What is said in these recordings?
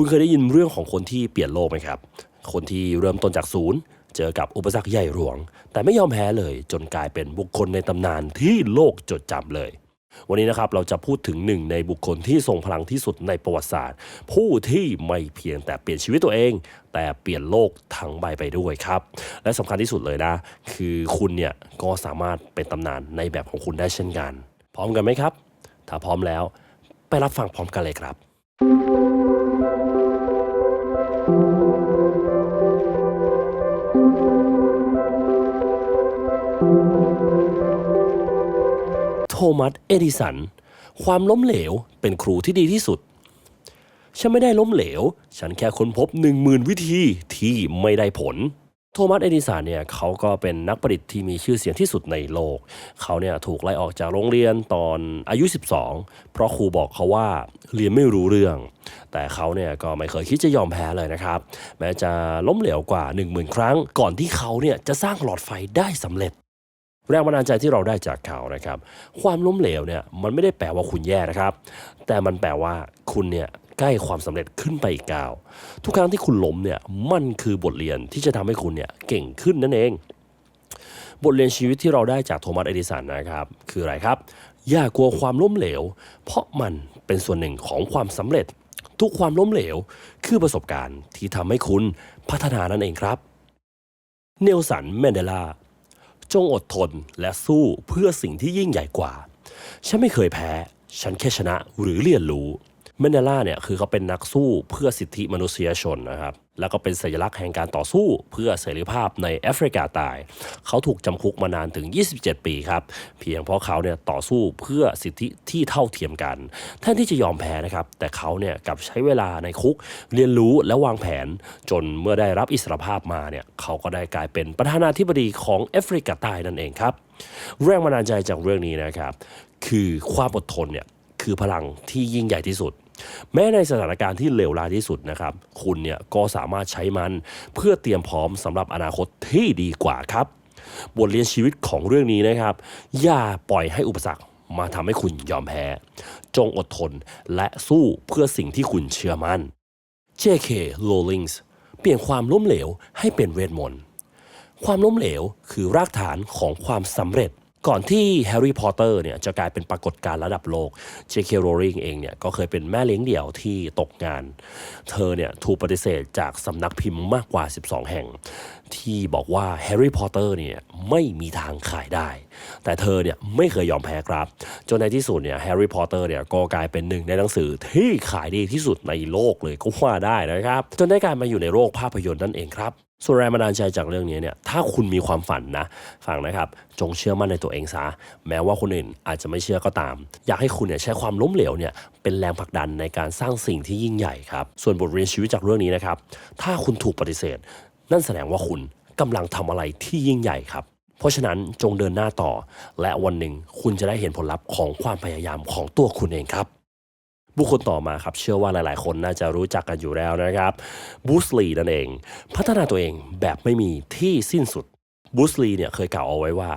คุณเคยได้ยินเรื่องของคนที่เปลี่ยนโลกไหมครับ คนที่เริ่มต้นจากศูนย์ เจอกับอุปสรรคใหญ่หลวง แต่ไม่ยอมแพ้เลยจนกลายเป็นบุคคลในตำนานที่โลกจดจำเลย วันนี้นะครับเราจะพูดถึงหนึ่งในบุคคลที่ทรงพลังที่สุดในประวัติศาสตร์ ผู้ที่ไม่เพียงแต่เปลี่ยนชีวิตตัวเอง แต่เปลี่ยนโลกทั้งใบไปด้วยครับ และสำคัญที่สุดเลยนะ คือคุณเนี่ยก็สามารถเป็นตำนานในแบบของคุณได้เช่นกัน พร้อมกันไหมครับ ถ้าพร้อมแล้ว ไปรับฟังพร้อมกันเลยครับ มัส เอดิสัน ความล้มเหลวเป็นครูที่ดีที่สุด ฉันไม่ได้ล้มเหลว ฉันแค่ค้นพบ 1 0,000 วิธีที่ไม่ได้ผล โทมัส เอดิสันเนี่ยเขาก็เป็นนักประดิษฐ์ที่มีชื่อเสียงที่สุดในโลก เขาเนี่ยถูกไล่ออกจากโรงเรียนตอนอายุ 12 เพราะครูบอกเขาว่าเรียนไม่รู้เรื่อง แต่เขาเนี่ยก็ไม่เคยคิดจะยอมแพ้เลยนะครับ แม้จะล้มเหลวกว่า 10,000 ครั้ง ก่อนที่เขาเนี่ยจะสร้างหลอดไฟได้สำเร็จ แรงบันดาลใจที่เราได้จากเขานะครับ ความล้มเหลวเนี่ยมันไม่ได้แปลว่าคุณแย่นะครับ แต่มันแปลว่าคุณเนี่ยใกล้ความสำเร็จขึ้นไปอีกก้าวทุกครั้งที่คุณล้มเนี่ยมันคือบทเรียนที่จะทำให้คุณเนี่ยเก่งขึ้นนั่นเอง บทเรียนชีวิตที่เราได้จากโทมัสเอดิสันนะครับ คืออะไรครับ อย่ากลัวความล้มเหลว เพราะมันเป็นส่วนหนึ่งของความสำเร็จ ทุกความล้มเหลว คือประสบการณ์ที่ทำให้คุณพัฒนานั่นเองครับ เนลสันแมนเดลา จงอดทนและสู้เพื่อสิ่งที่ยิ่งใหญ่กว่า ฉันไม่เคยแพ้ ฉันแค่ชนะหรือเรียนรู้ แมนเดล่าเนี่ยคือเขาเป็นนักสู้เพื่อสิทธิมนุษยชนนะครับแล้วก็เป็นสัญลักษณ์แห่งการต่อสู้เพื่อเสรีภาพในแอฟริกาใต้เขาถูกจำคุกมานานถึง 27 ปีครับ เพียงเพราะเขาเนี่ยต่อสู้เพื่อสิทธิที่เท่าเทียมกันแทนที่จะยอมแพ้นะครับ แต่เขาเนี่ยกลับใช้เวลาในคุกเรียนรู้และวางแผน จนเมื่อได้รับอิสรภาพมาเนี่ยเขาก็ได้กลายเป็นประธานาธิบดีของแอฟริกาใต้นั่นเองครับแรงบันดาลใจจากเรื่องนี้นะครับ คือความอดทนเนี่ยคือพลังที่ยิ่งใหญ่ที่สุด แม้ในสถานการณ์ที่เลวร้ายที่สุดนะครับ คุณเนี่ยก็สามารถใช้มันเพื่อเตรียมพร้อมสำหรับอนาคตที่ดีกว่าครับ บทเรียนชีวิตของเรื่องนี้นะครับ อย่าปล่อยให้อุปสรรคมาทำให้คุณยอมแพ้ จงอดทนและสู้เพื่อสิ่งที่คุณเชื่อมัน่น J.K. Rowling เปลี่ยนความล้มเหลวให้เป็นเวทมนต์ ความล้มเหลวคือรากฐานของความสำเร็จ ก่อนที่แฮร์รี่พอตเตอร์เนี่ยจะกลายเป็นปรากฏการณ์ระดับโลก J.K. Rowling เองเนี่ยก็เคยเป็นแม่เลี้ยงเดี่ยวที่ตกงาน เธอเนี่ยถูกปฏิเสธจากสำนักพิมพ์มากกว่า 12 แห่ง ที่บอกว่าแฮร์รี่พอตเตอร์เนี่ยไม่มีทางขายได้ แต่เธอเนี่ยไม่เคยยอมแพ้ครับ จนในที่สุดเนี่ยแฮร์รี่พอตเตอร์เนี่ยก็กลายเป็นหนึ่งในหนังสือที่ขายดีที่สุดในโลกเลยก็ว่าได้นะครับ จนได้กลายมาอยู่ในโลกภาพยนตร์นั่นเองครับ ส่วนแรงบันดาลใจจากเรื่องนี้เนี่ย ถ้าคุณมีความฝันนะ ฟังนะครับ จงเชื่อมั่นในตัวเองซะ แม้ว่าคนอื่นอาจจะไม่เชื่อก็ตาม อยากให้คุณเนี่ยใช้ความล้มเหลวเนี่ย เป็นแรงผลักดันในการสร้างสิ่งที่ยิ่งใหญ่ครับ ส่วนบทเรียนชีวิตจากเรื่องนี้นะครับ ถ้าคุณถูกปฏิเสธ นั่นแสดงว่าคุณกำลังทำอะไรที่ยิ่งใหญ่ครับ เพราะฉะนั้นจงเดินหน้าต่อ และวันหนึ่งคุณจะได้เห็นผลลัพธ์ของความพยายามของตัวคุณเองครับ บุคคลต่อมาครับ เชื่อว่าหลายๆ คนน่าจะรู้จักกันอยู่แล้วนะครับบูสลีนั่นเอง พัฒนาตัวเองแบบไม่มีที่สิ้นสุดบูสลีเนี่ยเคยกล่าวเอาไว้ว่า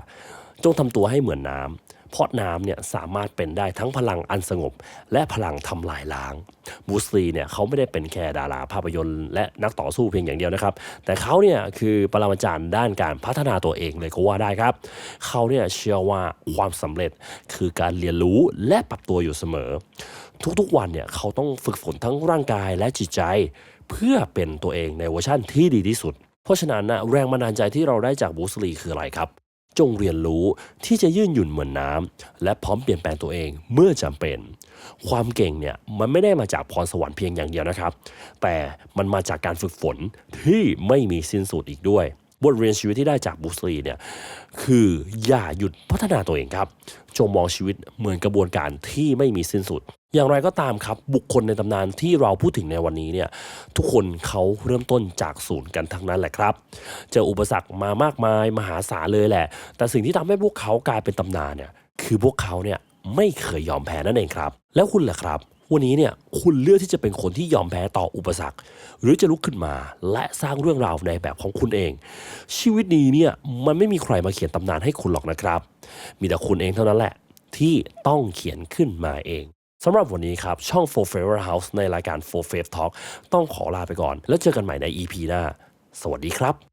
จงทำตัวให้เหมือนน้ำ เพราะน้ำเนี่ยสามารถเป็นได้ทั้งพลังอันสงบ และพลังทำลายล้างบูสลีเนี่ยเขาไม่ได้เป็นแค่ดาราภาพยนตร์ และนักต่อสู้เพียงอย่างเดียวนะครับ แต่เขาเนี่ยคือปรมาจารย์ด้านการพัฒนาตัวเองเลยก็ว่าได้ครับ เขาเนี่ยเชื่อว่าความสำเร็จคือการเรียนรู้และปรับตัวอยู่เสมอ ทุกๆวันเนี่ยเขาต้องฝึกฝนทั้งร่างกายและจิตใจ เพื่อเป็นตัวเองในเวอร์ชั่นที่ดีที่สุด เพราะฉะนั้นนะแรงบันดาลใจที่เราได้จากบูสลีคืออะไรครับ จงเรียนรู้ที่จะยืนหยุ่นเหมือนน้ำและพร้อมเปลี่ยนแปลงตัวเองเมื่อจำเป็น ความเก่งเนี่ยมันไม่ได้มาจากพรสวรรค์เพียงอย่างเดียวนะครับ แต่มันมาจากการฝึกฝนที่ไม่มีสิ้นสุดอีกด้วย บทเรียนชีวิตที่ได้จากบูสลีเนี่ยคืออย่าหยุดพัฒนาตัวเองครับ จงมองชีวิตเหมือนกระบวนการที่ไม่มีสิ้นสุด อย่างไรก็ตามครับ บุคคลในตำนานที่เราพูดถึงในวันนี้เนี่ยทุกคนเขาเริ่มต้นจากศูนย์กันทั้งนั้นแหละครับ เจออุปสรรคมามากมายมหาศาลเลยแหละ แต่สิ่งที่ทำให้พวกเขากลายเป็นตำนานเนี่ยคือพวกเขาเนี่ยไม่เคยยอมแพ้นั่นเองครับ แล้วคุณล่ะครับ วันนี้เนี่ยคุณเลือกที่จะเป็นคนที่ยอมแพ้ต่ออุปสรรค หรือจะลุกขึ้นมาและสร้างเรื่องราวในแบบของคุณเอง ชีวิตนี้เนี่ยมันไม่มีใครมาเขียนตำนานให้คุณหรอกนะครับ มีแต่คุณเองเท่านั้นแหละ ที่ต้องเขียนขึ้นมาเองสำหรับวันนี้ครับ ช่อง For Favor House ในรายการ For Faith Talk ต้องขอลาไปก่อน แล้วเจอกันใหม่ใน EP หน้า สวัสดีครับ